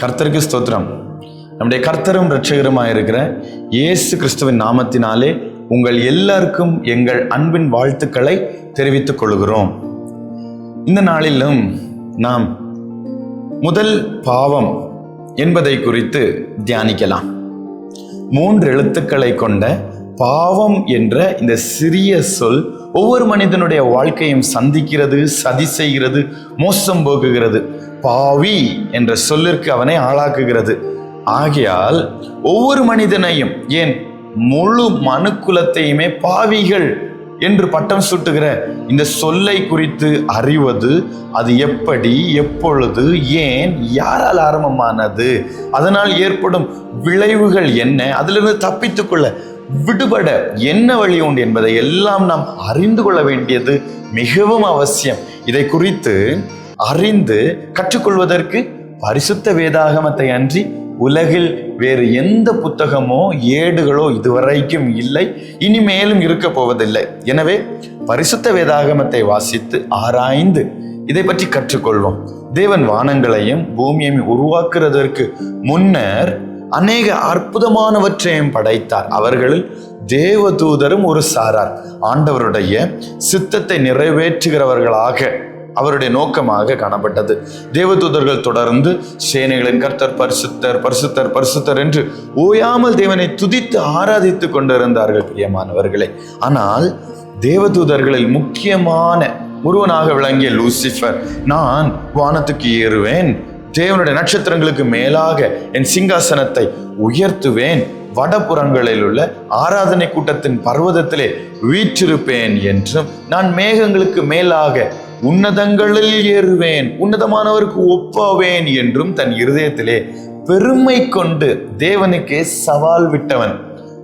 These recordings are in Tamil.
கர்த்தருக்கு ஸ்தோத்திரம். நம்முடைய கர்த்தரும் ரட்சகருமாக இருக்கிற இயேசு கிறிஸ்துவின் நாமத்தினாலே உங்கள் எல்லாருக்கும் எங்கள் அன்பின் வாழ்த்துக்களை தெரிவித்துக் கொள்கிறோம். இந்த நாளிலும் நாம் முதல் பாவம் என்பதை குறித்து தியானிக்கலாம். மூன்று எழுத்துக்களை கொண்ட பாவம் என்ற இந்த சிறிய சொல் ஒவ்வொரு மனிதனுடைய வாழ்க்கையும் சந்திக்கிறது சதி செய்கிறது மோசம் போக்குகிறது. பாவி என்ற சொல்லிற்கு அவனை ஆளாக்குகிறது. ஆகையால் ஒவ்வொரு மனிதனையும் ஏன் முழு மனுக்குலத்தையுமே பாவிகள் என்று பட்டம் சூட்டுகிற இந்த சொல்லை குறித்து அறிவது அது எப்படி எப்பொழுது ஏன் யாரால் ஆரம்பமானது அதனால் ஏற்படும் விளைவுகள் என்ன அதிலிருந்து தப்பித்துக்கொள்ள விடுபட என்ன வழி உண்டு என்பதை எல்லாம் நாம் அறிந்து கொள்ள வேண்டியது மிகவும் அவசியம். இதை குறித்து அறிந்து கற்றுக்கொள்வதற்கு பரிசுத்த வேதாகமத்தை அன்றி உலகில் வேறு எந்த புத்தகமோ ஏடுகளோ இதுவரைக்கும் இல்லை. இனிமேலும் இருக்க போவதில்லை. எனவே பரிசுத்த வேதாகமத்தை வாசித்து ஆராய்ந்து இதை பற்றி கற்றுக்கொள்வோம். தேவன் வானங்களையும் பூமியையும் உருவாக்குறதற்கு முன்னர் அநேக அற்புதமானவற்றையும் படைத்தார். அவர்களில் தேவதூதரும் ஒரு சாரார். ஆண்டவருடைய சித்தத்தை நிறைவேற்றுகிறவர்களாக அவருடைய நோக்கமாக காணப்பட்டது. தேவதூதர்கள் தொடர்ந்து சேனைகளின் கர்த்தர் பரிசுத்தர் பரிசுத்தர் பரிசுத்தர் என்று ஓயாமல் தேவனை துதித்து ஆராதித்து கொண்டிருந்தார்கள் பிரியமானவர்களே. ஆனால் தேவதூதர்களில் முக்கியமான ஒருவனாக விளங்கிய லூசிஃபர் நான் வானத்துக்கு ஏறுவேன் தேவனுடைய நட்சத்திரங்களுக்கு மேலாக என் சிங்காசனத்தை உயர்த்துவேன் வடபுறங்களில் உள்ள ஆராதனை கூட்டத்தின் பர்வதத்திலே வீற்றிருப்பேன் என்றும் நான் மேகங்களுக்கு மேலாக உன்னதங்களில் ஏறுவேன் உன்னதமானவருக்கு ஒப்பாவேன் என்றும் தன் இருதயத்திலே பெருமை கொண்டு தேவனுக்கே சவால் விட்டவன்.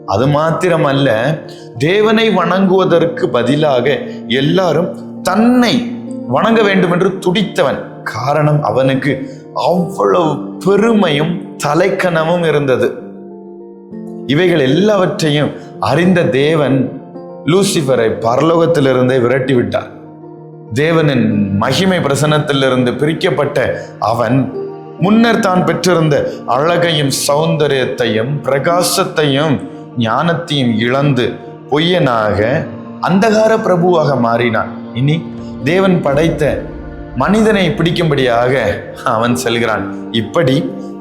அது மாத்திரமல்ல தேவனை வணங்குவதற்கு பதிலாக எல்லாரும் தன்னை வணங்க வேண்டும் என்று துடித்தவன். காரணம் அவனுக்கு அவ்வளவு பெருமையும் தலைக்கணமும் இருந்தது. இவைகள் எல்லாவற்றையும் அறிந்த தேவன் லூசிஃபரை பரலோகத்திலிருந்தே விரட்டி விட்டார் தேவனின் மகிமை பிரசனத்திலிருந்து பிரிக்கப்பட்ட அவன் முன்னர் தான் பெற்றிருந்த அழகையும் சௌந்தரியத்தையும் பிரகாசத்தையும் ஞானத்தையும் இழந்து பொய்யனாக அந்தகார பிரபுவாக மாறினான். இனி தேவன் படைத்த மனிதனை பிடிக்கும்படியாக அவன் செல்கிறான். இப்படி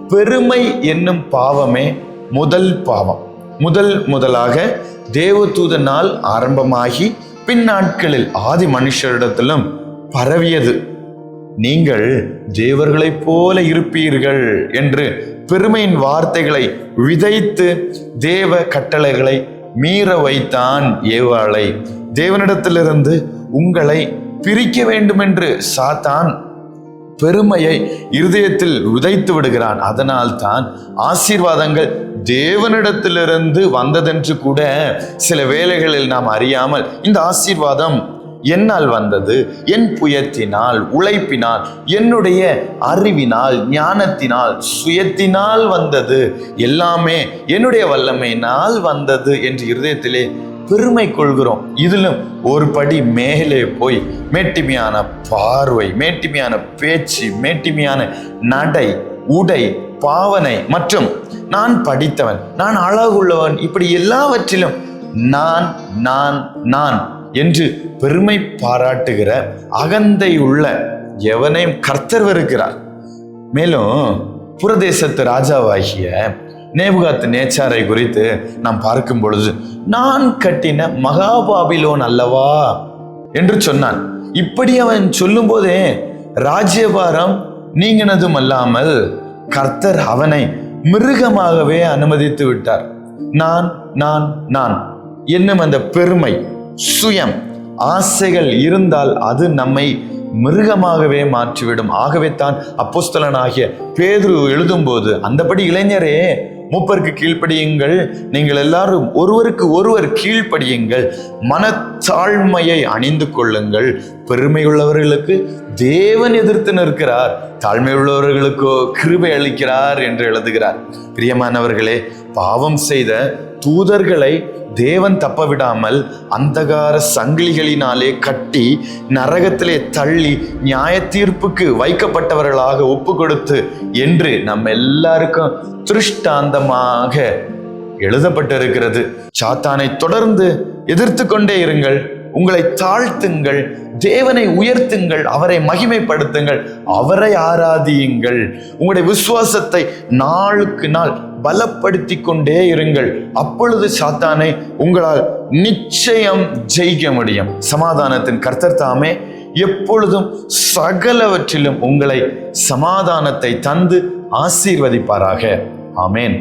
பெருமை என்னும் பாவமே முதல் பாவம். முதல் முதலாக தேவதூதனால் ஆரம்பமாகி பின் நாட்களில் ஆதி மனுஷரிடத்திலும் பரவியது. நீங்கள் தேவர்களைப் போல இருப்பீர்கள் என்று பெருமையின் வார்த்தைகளை விதைத்து தேவ கட்டளைகளை மீற வைத்தான் ஏவாளை. தேவனிடத்திலிருந்து உங்களை பிரிக்க வேண்டும் என்று சாத்தான் பெருமையை இருதயத்தில் உதைத்து விடுகிறான். அதனால் தான் ஆசீர்வாதங்கள் தேவனிடத்திலிருந்து வந்ததென்று கூட சில வேளைகளில் நாம் அறியாமல் இந்த ஆசீர்வாதம் என்னால் வந்தது என் புயத்தினால் உழைப்பினால் என்னுடைய அறிவினால் ஞானத்தினால் சுயத்தினால் வந்தது. எல்லாமே என்னுடைய வல்லமையினால் வந்தது என்று இருதயத்திலே பெருமை கொள்கிறோம். இதிலும் ஒரு படி மேலே போய் மேட்டிமையான பார்வை மேட்டிமையான பேச்சு மேட்டிமையான நடை உடை பாவனை மற்றும் நான் படித்தவன் நான் அழகுள்ளவன் இப்படி எல்லாவற்றிலும் நான் நான் நான் என்று பெருமை பாராட்டுகிற அகந்தை உள்ள எவனையும் கர்த்தர் வருகிறார் மேலும் புரதேசத்து ராஜாவாகிய நேபுகாத்து நேச்சாரை குறித்து நாம் பார்க்கும் பொழுது நான் கட்டின மகாபாபிலோன் அல்லவா? என்று சொன்னான். இப்படி அவன் சொல்லும் போதே ராஜ்யபாரம் நீங்கினதும் அல்லாமல் கர்த்தர் அவனை மிருகமாகவே அனுமதித்து விட்டார். நான் நான் நான் என்னும் அந்த பெருமை சுயம் ஆசைகள் இருந்தால் அது நம்மை மிருகமாகவே மாற்றிவிடும். ஆகவே தான் அப்போஸ்தலனாகிய பேதுரு எழுதும்போது அந்தபடி இளைஞரே மூப்பருக்கு கீழ்ப்படியுங்கள். நீங்கள் எல்லாரும் ஒருவருக்கு ஒருவர் கீழ்ப்படியுங்கள். மனத்தாழ்மையை அணிந்து கொள்ளுங்கள். பெருமை உள்ளவர்களுக்கு தேவன் எதிர்த்து நிற்கிறார். தாழ்மை உள்ளவர்களுக்கோ கிருபை அளிக்கிறார் என்று எழுதுகிறார். பிரியமானவர்களே பாவம் செய்த தூதர்களை தேவன் தப்ப விடாமல் அந்தகார சங்கிலிகளினாலே கட்டி நரகத்திலே தள்ளி நியாய தீர்ப்புக்கு வைக்கப்பட்டவர்களாக ஒப்பு கொடுத்து என்று நம்ம எல்லாருக்கும் திருஷ்டாந்தமாக எழுதப்பட்டிருக்கிறது. சாத்தானை தொடர்ந்து எதிர்த்து கொண்டே இருங்கள். உங்களை தாழ்த்துங்கள் தேவனை உயர்த்துங்கள் அவரை மகிமைப்படுத்துங்கள் அவரை ஆராதியுங்கள். உங்களுடைய விசுவாசத்தை நாளுக்கு நாள் பலப்படுத்தி கொண்டே இருங்கள். அப்பொழுது சாத்தானை உங்களால் நிச்சயம் ஜெயிக்க முடியும். சமாதானத்தின் கர்த்தர் தாமே எப்பொழுதும் சகலவற்றிலும் உங்களை சமாதானத்தை தந்து ஆசீர்வதிப்பாராக. ஆமேன்.